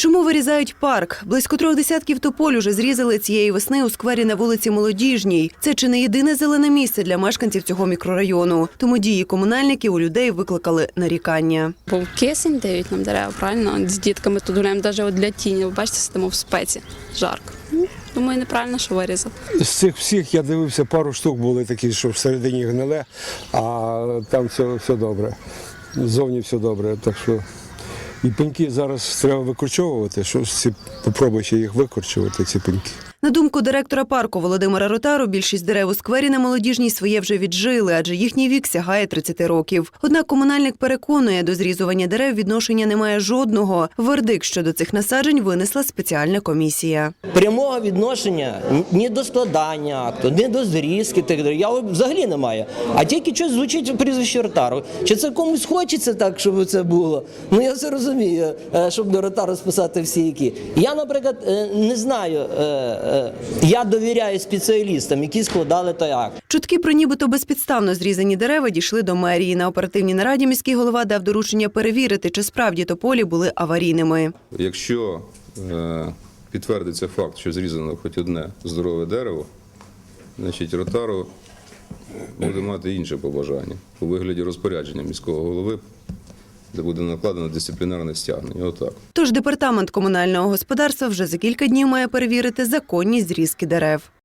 Чому вирізають парк? Близько трьох десятків тополь уже зрізали цієї весни у сквері на вулиці Молодіжній. Це чи не єдине зелене місце для мешканців цього мікрорайону. Тому дії комунальників у людей викликали нарікання. Бо в кисень дають нам дерева, правильно? З дітками тут гуляємо навіть от для тіні. Ви бачите, сидимо в спеці. Жарко. Ну, Думаю, неправильно, що вирізав. З цих всіх я дивився, пару штук були такі, що всередині гниле, а там все, все добре. Зовні все добре. Так що і пеньки зараз треба викорчовувати. Що попробуй ще їх викорчувати, ці пеньки. На думку директора парку Володимира Ротару, більшість дерев у сквері на молодіжній своє вже віджили, адже їхній вік сягає 30 років. Однак комунальник переконує, до зрізування дерев відношення немає жодного. Вердикт щодо цих насаджень винесла спеціальна комісія. Прямого відношення ні до складання акту, ні до зрізки тих дерев. Я взагалі немає. А тільки щось звучить прізвище Ротару. Чи це комусь хочеться так, щоб це було? Ну я це розумію, е, щоб до Ротару списати всі які. Я, наприклад, е, не знаю. Е, Я довіряю спеціалістам, які складали той акт. Чутки про нібито безпідставно зрізані дерева дійшли до мерії. На оперативній нараді міський голова дав доручення перевірити, чи справді тополі були аварійними. Якщо е, підтвердиться факт, що зрізано хоч одне здорове дерево, значить ротару буде мати інше побажання у вигляді розпорядження міського голови, де буде накладено дисциплінарне стягнення. Отак. Тож департамент комунального господарства вже за кілька днів має перевірити законність зрізки дерев.